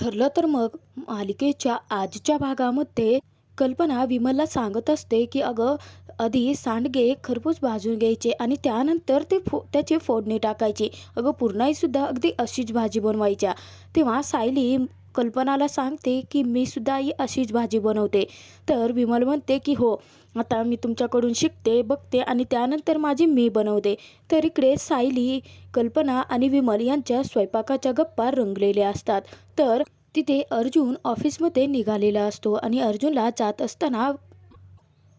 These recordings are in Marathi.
ठरलं तर मग मालिकेच्या आजच्या भागामध्ये कल्पना विमलला सांगत असते की अगं आधी सांडगे खरपूस भाजून घ्यायचे आणि त्यानंतर ते फो त्याचे फोडणी टाकायचे. अगं पूर्णाईसुद्धा अगदी अशीच भाजी बनवायच्या. तेव्हा सायली कल्पनाला सांगते की मी सुद्धा ही अशीच भाजी बनवते. तर विमल म्हणते की हो आता मी तुमच्याकडून शिकते बघते आणि त्यानंतर माझी मी बनवते. तर इकडे सायली कल्पना आणि विमल यांच्या स्वयंपाकाच्या गप्पा रंगलेल्या असतात. तर तिथे अर्जुन ऑफिसमध्ये निघालेला असतो आणि अर्जुनला जात असताना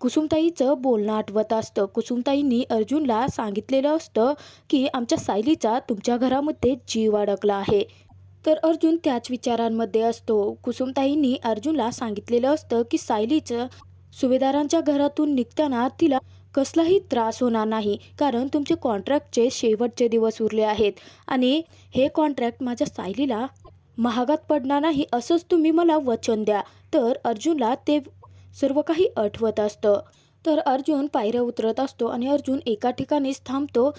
कुसुमताईचं बोलणं आठवत असतं. कुसुमताईंनी अर्जुनला सांगितलेलं असतं की आमच्या सायलीचा तुमच्या घरामध्ये जीव अडकला आहे. तर अर्जुन त्याच विचारांमध्ये असतो. कुसुमताईंनी अर्जुनला सांगितलेलं असतं की सायलीचं सुभेदारांच्या घरातून निघताना तिला कसलाही त्रास होणार नाही कारण तुमचे कॉन्ट्रॅक्टचे शेवटचे दिवस उरले आहेत आणि हे कॉन्ट्रॅक्ट माझ्या सायलीला महागात पडणार नाही असंच तुम्ही मला वचन द्या. तर अर्जुनला ते सर्व काही आठवत असतं. तर अर्जुन पायऱ्या उतरत असतो आणि अर्जुन एका ठिकाणीच थांबतो.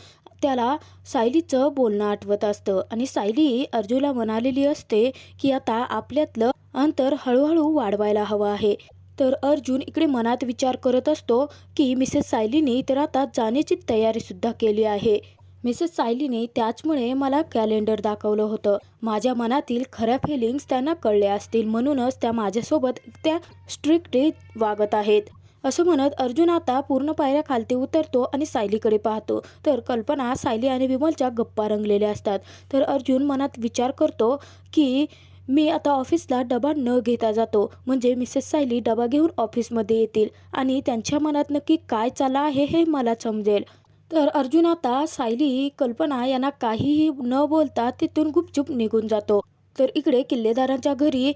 त्याला सायलीचं बोलणं आठवत असतं आणि सायली अर्जुनला म्हणालेली असते की आता आपल्यातलं अंतर हळूहळू वाढवायला हवं आहे. तर अर्जुन इकडे मनात विचार करत असतो की मिसेस सायलीने तर आता जाण्याची तयारीसुद्धा केली आहे. मिसेस सायलीने त्याचमुळे मला कॅलेंडर दाखवलं होतं. माझ्या मनातील खऱ्या फिलिंग्स त्यांना कळल्या असतील म्हणूनच त्या माझ्यासोबत त्या स्ट्रिक्टली वागत आहेत. असं म्हणत अर्जुन आता पूर्ण पायऱ्या खालती उतरतो आणि सायलीकडे पाहतो. तर कल्पना सायली आणि विमलच्या गप्पा रंगलेल्या असतात. तर अर्जुन मनात विचार करतो की मी आता ऑफिसला डबा न घेता जातो. म्हणजे मिसेस सायली डबा घेऊन ऑफिसमध्ये येतील. आणि त्यांच्या मनात नक्की काय चाललं आहे हे मला समजेल. तर अर्जुन आता सायली कल्पना यांना काहीही न बोलता तिथून गुपचूप निघून जातो. तर इकडे किल्लेदारांच्या घरी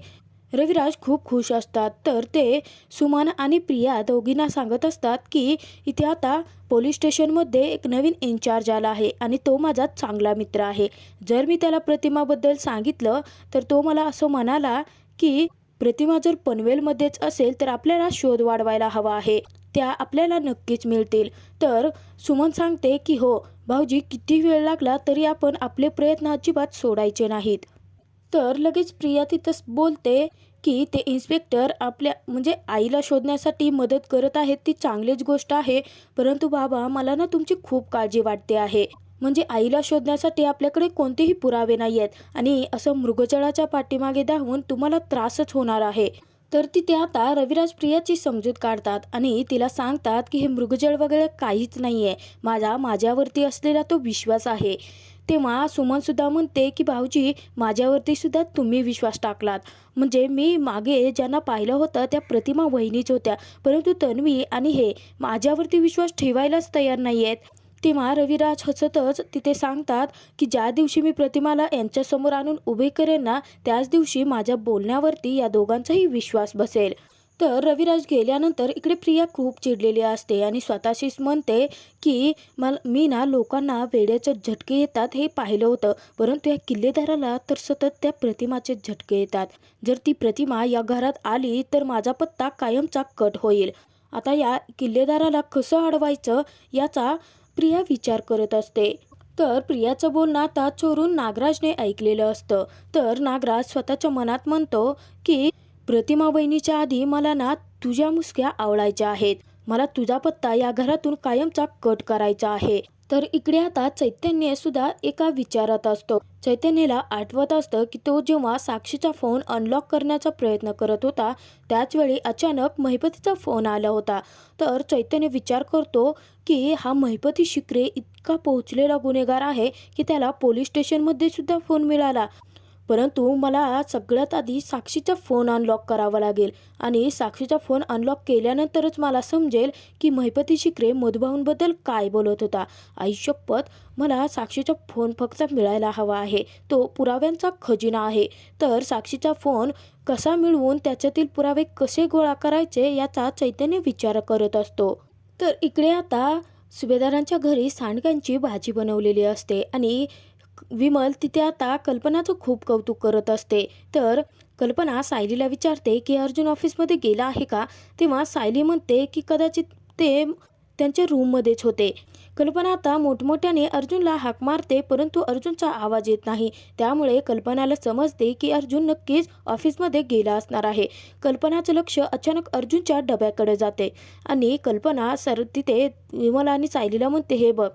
रविराज खूप खुश असतात. तर ते सुमन आणि प्रिया दोघींना सांगत असतात की इथे आता पोलीस स्टेशनमध्ये एक नवीन इन्चार्ज आला आहे आणि तो माझा चांगला मित्र आहे. जर मी त्याला प्रतिमाबद्दल सांगितलं तर तो मला असं म्हणाला की प्रतिमा जर पनवेलमध्येच असेल तर आपल्याला शोध वाढवायला हवा आहे. त्या आपल्याला नक्कीच मिळतील. तर सुमन सांगते की हो भाऊजी किती वेळ लागला तरी आपण आपले प्रयत्न अजिबात सोडायचे नाहीत. तर लगेच प्रिया तिथंच बोलते की ते इन्स्पेक्टर आपल्या म्हणजे आईला शोधण्यासाठी मदत करत आहेत. ती चांगलीच गोष्ट आहे. परंतु बाबा मला ना तुमची खूप काळजी वाटते आहे. म्हणजे आईला शोधण्यासाठी आपल्याकडे कोणतेही पुरावे नाही आहेत आणि असं मृगजळाच्या पाठीमागे धावून तुम्हाला त्रासच होणार आहे. तर तिथे आता रविराज प्रियाची समजूत काढतात आणि तिला सांगतात की हे मृगजळ वगैरे काहीच नाही आहे माझा माझ्यावरती असलेला तो विश्वास आहे. तेव्हा सुमनसुद्धा म्हणते की भाऊजी माझ्यावरतीसुद्धा तुम्ही विश्वास टाकलात. म्हणजे मी मागे ज्यांना पाहिलं होतं त्या प्रतिमा वहिनीच होत्या. परंतु तन्वी आणि हे माझ्यावरती विश्वास ठेवायलाच तयार नाही आहेत तेव्हा रविराज हसतच तिथे सांगतात की ज्या दिवशी मी प्रतिमाला यांच्यासमोर आणून उभे करेन ना त्याच दिवशी माझ्या बोलण्यावरती या दोघांचाही विश्वास बसेल. तर रविराज गेल्यानंतर इकडे प्रिया खूप चिडलेली असते आणि स्वतःशीच म्हणते की मला मी ना लोकांना वेड्याचे झटके येतात हे पाहिलं होतं परंतु या किल्लेदाराला तर सतत त्या प्रतिमाचे झटके येतात. जर ती प्रतिमा या घरात आली तर माझा पत्ता कायमचा कट होईल. आता या किल्लेदाराला कसं अडवायचं याचा प्रिया विचार करत असते. तर प्रियाचं बोलणं आता चोरून नागराजने ऐकलेलं असतं. तर नागराज स्वतःच्या मनात म्हणतो की प्रतिमा वहिनीच्या आधी मला ना तुझ्या मुसक्या आवडायच्या आहेत. मला तुझा पत्ता या घरातून कायमचा कट करायचा आहे. तर इकडे आता चैतन्य सुद्धा एका विचारात असतो. चैतन्यला आठवत असतं की तो जेव्हा साक्षीचा फोन अनलॉक करण्याचा प्रयत्न करत होता त्याचवेळी अचानक महिपतीचा फोन आला होता. तर चैतन्य विचार करतो की हा महिपती शिकरे इतका पोहोचलेला गुन्हेगार आहे की त्याला पोलीस स्टेशनमध्ये सुद्धा फोन मिळाला. परंतु मला सगळ्यात आधी साक्षीचा फोन अनलॉक करावा लागेल. आणि साक्षीचा फोन अनलॉक केल्यानंतरच मला समजेल की महिपती शिकरे मधुभाऊंबद्दल काय बोलत होता. आयुष्यपत मला साक्षीचा फोन फक्त मिळायला हवा आहे. तो पुराव्यांचा खजिना आहे. तर साक्षीचा फोन कसा मिळवून त्याच्यातील पुरावे कसे गोळा करायचे याचा चैतन्य विचार करत असतो. तर इकडे आता सुभेदारांच्या घरी सांडग्यांची भाजी बनवलेली असते आणि विमल तिथे आता कल्पनाचं खूप कौतुक करत असते. तर कल्पना सायलीला विचारते की अर्जुन ऑफिसमध्ये गेला आहे का? तेव्हा सायली म्हणते की कदाचित ते त्यांच्या रूममध्येच होते. कल्पना आता मोठमोठ्याने अर्जुनला हाक मारते परंतु अर्जुनचा आवाज येत नाही. त्यामुळे कल्पनाला समजते की अर्जुन नक्कीच ऑफिसमध्ये गेला असणार आहे. कल्पनाचं लक्ष अचानक अर्जुनच्या डब्याकडे जाते. आणि कल्पना सर तिथे विमल आणि सायलीला म्हणते हे बघ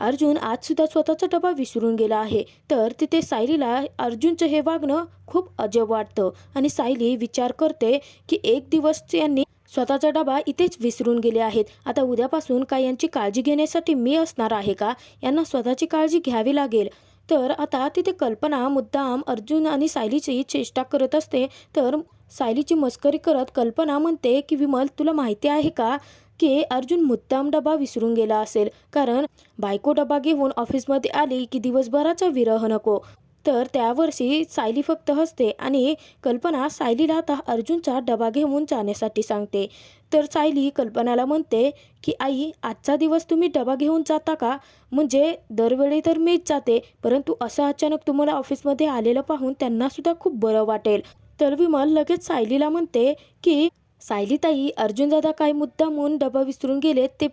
अर्जुन आज सुद्धा स्वतःचा डबा विसरून गेला आहे. तर तिथे सायलीला अर्जुनचं हे वागणं खूप अजब वाटतं आणि सायली विचार करते की एक दिवस यांनी स्वतःचा डबा इथेच विसरून गेले आहेत. आता उद्यापासून काय यांची काळजी घेण्यासाठी मी असणार आहे का? यांना स्वतःची काळजी घ्यावी लागेल. तर आता तिथे कल्पना मुद्दाम अर्जुन आणि सायलीची चेष्टा करत असते. तर सायलीची मस्करी करत कल्पना म्हणते की विमल तुला माहिती आहे का? की अर्जुन मुद्दाम डबा विसरून गेला असेल. कारण बायको डबा घेऊन ऑफिसमध्ये आली की दिवसभराचा विरह नको. तर त्यावर्षी सायली फक्त हसते आणि कल्पना सायलीला आता अर्जुनचा डबा घेऊन जाण्यासाठी सांगते. तर सायली कल्पनाला म्हणते की आई आजचा दिवस तुम्ही डबा घेऊन जाता का? म्हणजे दरवेळी तर मीच जाते परंतु असं अचानक तुम्हाला ऑफिसमध्ये आलेलं पाहून त्यांनासुद्धा खूप बरं वाटेल. तर विमल लगेच सायलीला म्हणते की सायलीताई अर्जुन दादा काय मुद्दामून डबा विसरून गेलेत ते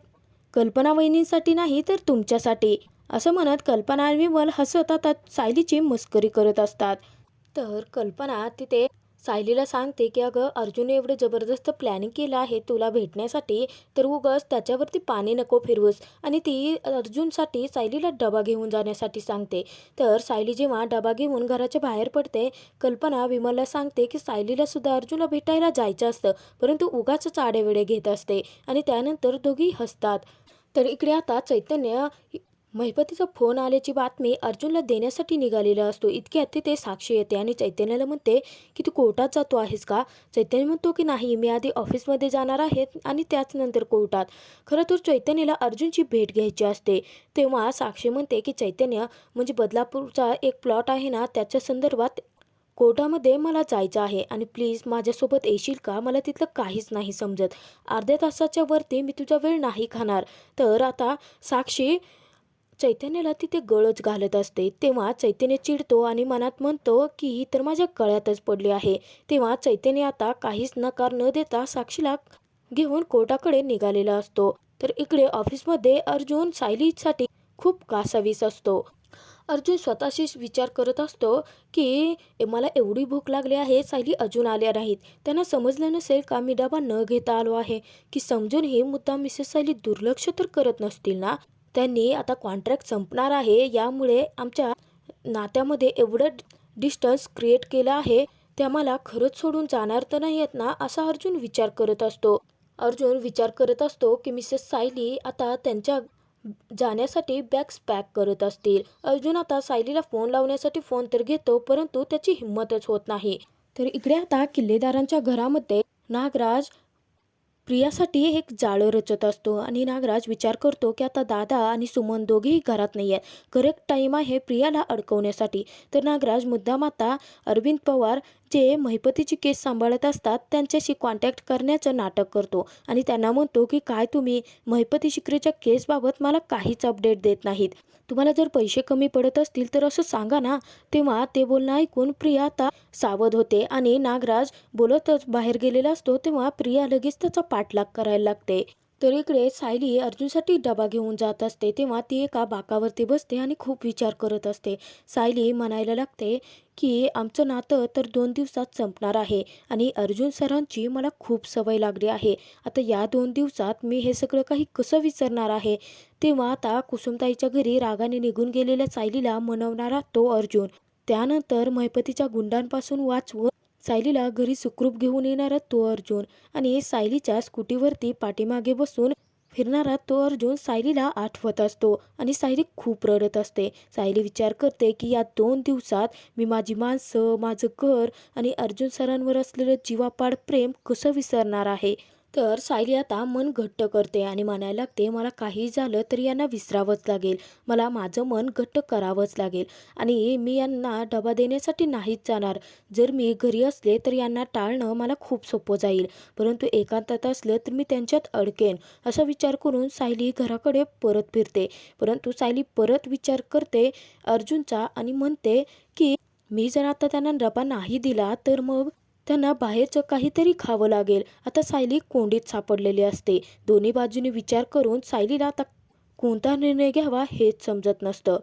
कल्पना वहिनींसाठी नाही तर तुमच्यासाठी. असं म्हणत कल्पना आणि विमल हसत आता सायलीची मस्करी करत असतात. तर कल्पना तिथे सायलीला सांगते की अगं अर्जुन एवढं जबरदस्त प्लॅनिंग केलं आहे तुला भेटण्यासाठी तर उगस त्याच्यावरती पाणी नको फिरवूस. आणि ती अर्जुनसाठी सायलीला डबा घेऊन जाण्यासाठी सांगते. तर सायली जेव्हा डबा घेऊन घराच्या बाहेर पडते कल्पना विमलला सांगते की सायलीला सुद्धा अर्जुनला भेटायला जायचं असतं परंतु उगाच चाडेवेडे घेत असते. आणि त्यानंतर दोघी हसतात. तर इकडे आता चैतन्य महिपतीचा फोन आल्याची बातमी अर्जुनला देण्यासाठी निघालेला असतो. इतक्यात तिथे साक्षी येते आणि चैतन्याला म्हणते की तू कोर्टात जातो आहेस का? चैतन्य म्हणतो की नाही मी आधी ऑफिसमध्ये जाणार आहे आणि त्याच नंतर कोर्टात. खरं तर चैतन्याला अर्जुनची भेट घ्यायची असते. तेव्हा साक्षी म्हणते की चैतन्य म्हणजे बदलापूरचा एक प्लॉट आहे ना त्याच्या संदर्भात कोर्टामध्ये मला जायचं आहे आणि प्लीज माझ्यासोबत येशील का? मला तिथलं काहीच नाही समजत. अर्ध्या तासाच्या वरती मी तुझा वेळ नाही खाणार. तर आता साक्षी चैतन्याला तिथे गळच घालत असते. तेव्हा चैतन्य चिडतो आणि मनात म्हणतो की ही तर माझ्या गळ्यातच पडली आहे. तेव्हा चैतन्य आता काहीच नकार न देता साक्षीला घेऊन कोर्टाकडे निघालेला असतो. तर इकडे ऑफिसमध्ये अर्जुन सायलीसाठी खूप कासावीस असतो. अर्जुन स्वतःशीच विचार करत असतो की मला एवढी भूक लागली आहे सायली अजून आल्या नाहीत. त्यांना समजलं नसेल का मी डबा न घेता आलो आहे? की समजूनही मुद्दा मिसेस सायली दुर्लक्ष तर करत नसतील ना? त्यांनी आता कॉन्ट्रॅक्ट संपणार आहे. यामुळे आमच्या नात्यामध्ये एवढं डिस्टन्स क्रिएट केलं आहे ते आम्हाला खरंच सोडून जाणार तर नाही आहेत ना असा अर्जुन विचार करत असतो. अर्जुन विचार करत असतो की मिसेस सायली आता त्यांच्या जाण्यासाठी बॅग्स पॅक करत असतील. अर्जुन आता सायलीला फोन लावण्यासाठी फोन तर घेतो परंतु त्याची हिंमतच होत नाही. तर इकडे आता किल्लेदारांच्या घरामध्ये नागराज प्रियासाठी एक जाळं रचत असतो आणि नागराज विचार करतो की आता दादा आणि सुमन दोघेही घरात नाही आहेत. करेक्ट टाईम आहे प्रियाला अडकवण्यासाठी. तर नागराज मुद्दाम आता अरविंद पवार जे महिपतीची केस सांभाळत असतात त्यांच्याशी कॉन्टॅक्ट करण्याचं नाटक करतो आणि त्यांना म्हणतो की काय तुम्ही महिपती शिकरेच्या केसबाबत मला काहीच अपडेट देत नाहीत. तुम्हाला जर पैसे कमी पडत असतील तर असं सांगा ना. तेव्हा ते बोलणं ऐकून प्रिया आता सावध होते आणि नागराज बोलतच बाहेर गेलेला असतो तेव्हा प्रिया लगेच त्याचा पाठलाग करायला लागते. तर इकडे सायली अर्जुनसाठी डबा घेऊन जात असते तेव्हा ती एका बाकावरती बसते आणि खूप विचार करत असते. सायली म्हणायला लागते की आमचं नातं तर दोन दिवसात संपणार आहे आणि अर्जुन सरांची मला खूप सवय लागली आहे. आता या दोन दिवसात मी हे सगळं काही कसं विसरणार आहे? तेव्हा आता कुसुमताईच्या घरी रागाने निघून गेलेल्या सायलीला मनवणारा तो अर्जुन. त्यानंतर महिपतीच्या गुंडांपासून वाचवून सायलीला घरी सुखरूप घेऊन येणारा तो अर्जुन आणि सायलीच्या स्कूटीवरती पाठीमागे बसून फिरणारा तो अर्जुन सायलीला आठवत असतो आणि सायली खूप रडत असते. सायली विचार करते की या दोन दिवसात मी माझी माणसं माझं घर आणि अर्जुन सरांवर असलेलं जीवापाड प्रेम कसं विसरणार आहे? तर सायली आता मन घट्ट करते आणि म्हणायला लागते मला काही झालं तरी यांना विसरावंच लागेल. मला माझं मन घट्ट करावंच लागेल आणि मी यांना डबा देण्यासाठी नाहीच जाणार. जर मी घरी असले तर यांना टाळणं मला खूप सोपं जाईल. परंतु एकांतात असलं तर मी त्यांच्यात अडकेन. असा विचार करून सायली घराकडे परत फिरते. परंतु सायली परत विचार करते अर्जुनचा आणि म्हणते की मी जर आता त्यांना डबा नाही दिला तर मग त्यांना बाहेरचं काहीतरी खावं लागेल. आता सायली कोंडीत सापडलेली असते. दोन्ही बाजूने विचार करून सायलीला आता कोणता निर्णय घ्यावा हेच समजत नसतं.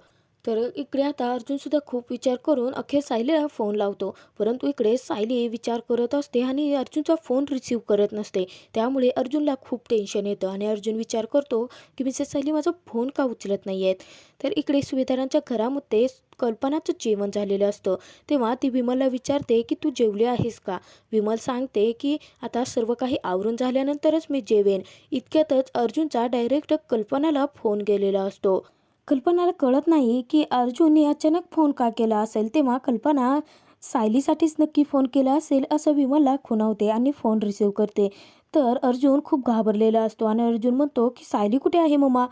तर इकडे आता अर्जुनसुद्धा खूप विचार करून अखेर सायलीला फोन लावतो. परंतु इकडे सायली विचार करत असते आणि अर्जुनचा फोन रिसीव करत नसते. त्यामुळे अर्जुनला खूप टेन्शन येतं आणि अर्जुन विचार करतो की मिसेस सायली माझा फोन का उचलत नाही आहेत तर इकडे सुवेदारांच्या घरामध्ये कल्पनाचं जेवण झालेलं असतं. तेव्हा ती विमलला विचारते की तू जेवली आहेस का? विमल सांगते की आता सर्व काही आवरून झाल्यानंतरच मी जेवेन. इतक्यातच अर्जुनचा डायरेक्ट कल्पनाला फोन गेलेला असतो. कल्पनाला कळत नाही की अर्जुनने अचानक फोन का केला असेल? तेव्हा कल्पना सायलीसाठीच नक्की फोन केला असेल असं विमलला खुणावते आणि फोन रिसीव करते. तर अर्जुन खूप घाबरलेला असतो आणि अर्जुन म्हणतो की सायली कुठे आहे मम्मा?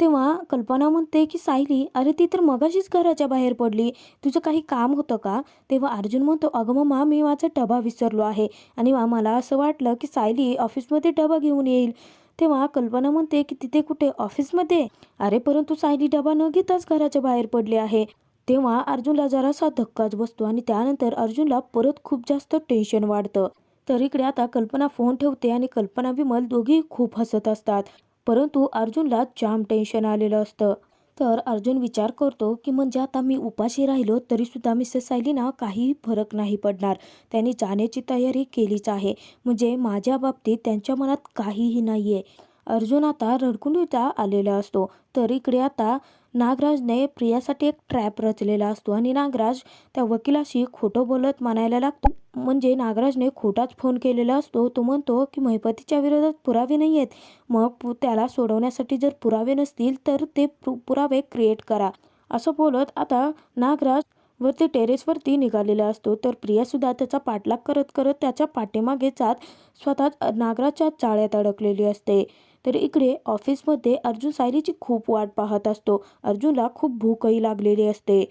तेव्हा कल्पना म्हणते की सायली अरे ती तर मगाशीच घराच्या बाहेर पडली. तुझं काही काम होतं का? तेव्हा अर्जुन म्हणतो अगं मम्मा मी माझा डबा विसरलो आहे आणि मा- मला असं वाटलं की सायली ऑफिसमध्ये डबा घेऊन येईल. तेव्हा कल्पना म्हणते की तिथे कुठे ऑफिसमध्ये? अरे परंतु सायली डबा न घेताच घराच्या बाहेर पडले आहे. तेव्हा अर्जुनला जरासा धक्काच बसतो आणि त्यानंतर अर्जुनला परत खूप जास्त टेन्शन वाढतं. तर इकडे आता कल्पना फोन ठेवते आणि कल्पना विमल दोघी खूप हसत असतात. परंतु अर्जुनला जाम टेन्शन आलेलं असतं. तर अर्जुन विचार करतो की म्हणजे आता मी उपाशी राहिलो तरीसुद्धा मिसेस सायलीना काही फरक नाही पडणार. त्यांनी जाण्याची तयारी केलीच आहे. म्हणजे माझ्या बाबतीत त्यांच्या मनात काहीही नाही आहे अर्जुन आता रडकुंडीचा आलेला असतो. तर इकडे आता नागराजने प्रियासाठी एक ट्रॅप रचलेला असतो आणि नागराज त्या वकिलाशी खोटं बोलत मानायला लागतो. म्हणजे नागराजने खोटाच फोन केलेला असतो. तो म्हणतो की महिपतीच्या विरोधात पुरावे नाही आहेत. मग पु त्याला सोडवण्यासाठी जर पुरावे नसतील तर ते पु पुरावे क्रिएट करा. असं बोलत आता नागराज वरती टेरेसवरती निघालेला असतो. तर प्रियासुद्धा त्याचा पाठलाग करत करत त्याच्या पाठीमागे जात स्वतः नागराच्या चाळ्यात अडकलेली असते. तर इकडे ऑफिसमध्ये अर्जुन सायलीची खूप वाट पाहत असतो. अर्जुनला खूप भूकही लागलेली असते.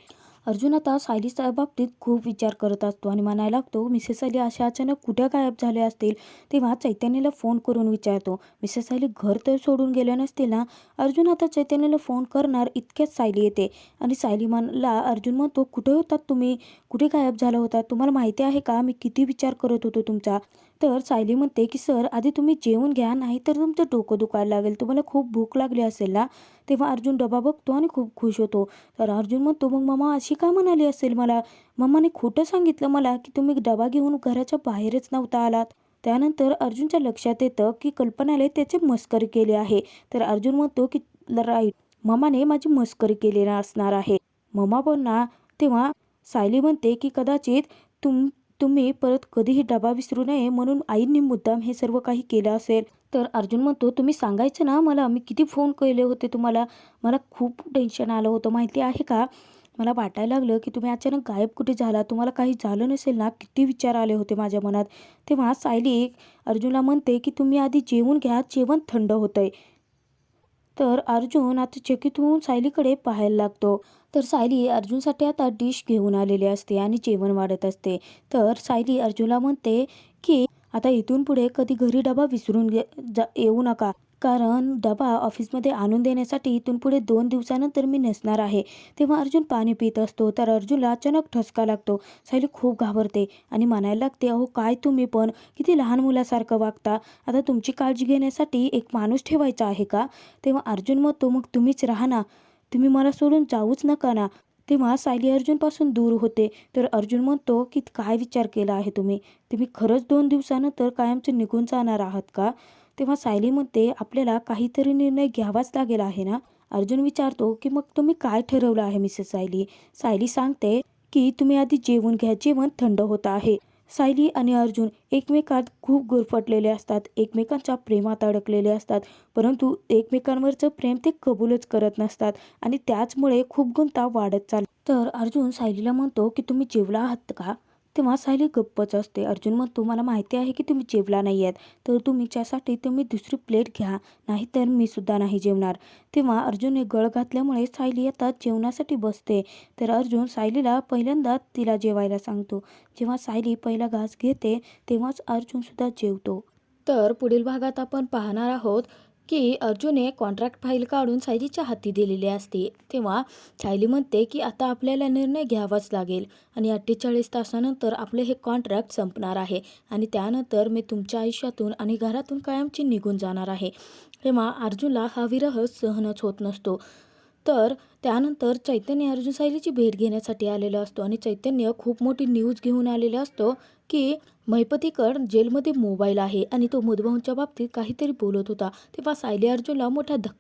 अर्जुन आता सायलीच्या बाबतीत खूप विचार करत असतो आणि म्हणायला लागतो मिसेस अली अशा अचानक कुठे गायब झाले असतील? तेव्हा चैतन्याला फोन करून विचारतो मिसेस अली घर तर सोडून गेले नसतील ना? अर्जुन आता चैतन्याला फोन करणार इतक्याच सायली येते आणि सायली मनला अर्जुन म्हणतो कुठे होतात तुम्ही? कुठे गायब झाला होता? तुम्हाला माहिती आहे का? मी किती विचार करत होतो तुमचा. तर सायली म्हणते की सर आधी तुम्ही जेवून घ्या नाही तर तुमचं डोकं दुखायला लागेल. तुम्हाला खूप भूक लागली असेल ना तेव्हा अर्जुन डबा बघतो आणि खूप खुश होतो. तर अर्जुन म्हणतो मग मम्मा अशी का म्हणाली असेल मला? मम्माने खोटं सांगितलं मला की तुम्ही डबा घेऊन घराच्या बाहेरच नव्हता आलात. त्यानंतर अर्जुनच्या लक्षात येतं की कल्पनाने त्याचे मस्करी केले आहे. तर अर्जुन म्हणतो की राईट मम्माने माझी मस्करी केली असणार आहे. मम्मा बोलणार तेव्हा सायली म्हणते की कदाचित तुम तुम्ही परत कधीही डबा विसरू नये म्हणून आईंनी मुद्दाम हे सर्व काही केलं असेल. तर अर्जुन म्हणतो तुम्ही सांगायचं ना मला मी किती फोन केले होते तुम्हाला? मला खूप टेन्शन आलं होतं माहिती आहे का? मला वाटायला लागलं की तुम्ही अचानक गायब कुठे झाला? तुम्हाला काही झालं नसेल ना? किती विचार आले होते माझ्या मनात. तेव्हा सायली अर्जुनला म्हणते की तुम्ही आधी जेवून घ्या जेवण थंड होतंय. तर अर्जुन आता चकित होऊन सायलीकडे पाहायला लागतो. तर सायली अर्जुनसाठी आता डिश घेऊन आलेली असते आणि जेवण वाढत असते. तर सायली अर्जुनला म्हणते की आता इथून पुढे कधी घरी डबा विसरून येऊ नका. कारण डबा ऑफिसमध्ये आणून देण्यासाठी इथून पुढे दोन दिवसानंतर मी नसणार आहे. तेव्हा अर्जुन पाणी पित असतो. तर अर्जुनला अचानक ठसका लागतो. सायली खूप घाबरते आणि म्हणायला लागते अहो काय तुम्ही पण? किती लहान मुलासारखं वागता. आता तुमची काळजी घेण्यासाठी एक माणूस ठेवायचा आहे का? तेव्हा अर्जुन म्हणतो मग तुम्हीच राहा ना. तुम्ही मला सोडून जाऊच नका ना. तेव्हा सायली अर्जुनपासून दूर होते. तर अर्जुन म्हणतो की काय विचार केला आहे तुम्ही? तुम्ही खरंच दोन दिवसानंतर कायमचं निघून जाणार आहात का? तेव्हा सायली म्हणते आपल्याला काहीतरी निर्णय घ्यावाच लागेल आहे ना? अर्जुन विचारतो की मग तुम्ही काय ठरवलं आहे मिसेस सायली? सायली सांगते की तुम्ही आधी जेवून घ्या. जेवण थंड होत आहे. सायली आणि अर्जुन एकमेकात खूप गुरफटलेले असतात. एकमेकांच्या प्रेमात अडकलेले असतात. परंतु एकमेकांवरचं प्रेम ते कबूलच करत नसतात आणि त्याचमुळे खूप गुंता वाढत चाल तर अर्जुन सायलीला म्हणतो की तुम्ही जेवला आहात का? तेव्हा सायली गप्पच असते. अर्जुन म्हणतो मला माहिती आहे की तुम्ही जेवला नाही आहेत तर तुमच्यासाठी तुम्ही दुसरी प्लेट घ्या. नाहीतर मी सुद्धा नाही जेवणार. तेव्हा अर्जुनने गळ घातल्यामुळे सायली आता जेवणासाठी बसते. तर अर्जुन सायलीला पहिल्यांदा तिला जेवायला सांगतो. जेव्हा सायली पहिला घास घेते तेव्हाच अर्जुनसुद्धा जेवतो. तर पुढील भागात आपण पाहणार आहोत की अर्जुनने कॉन्ट्रॅक्ट फाईल काढून सायलीच्या हाती दिलेली असते. तेव्हा सायली म्हणते की आता आपल्याला निर्णय घ्यावाच लागेल आणि अठ्ठेचाळीस तासानंतर आपले हे कॉन्ट्रॅक्ट संपणार आहे आणि त्यानंतर मी तुमच्या आयुष्यातून आणि घरातून कायमची निघून जाणार आहे. तेव्हा अर्जुनला हा विरह सहनच होत नसतो. तर त्यानंतर चैतन्य अर्जुन सायलीची भेट घेण्यासाठी आलेला असतो आणि चैतन्य खूप मोठी न्यूज घेऊन आलेला असतो. की महिपतीकर जेलमध्ये मोबाईल आहे आणि तो मधुबाहूंच्या बाबतीत काहीतरी बोलत होता. तेव्हा सायली अर्जुनला मोठा धक्का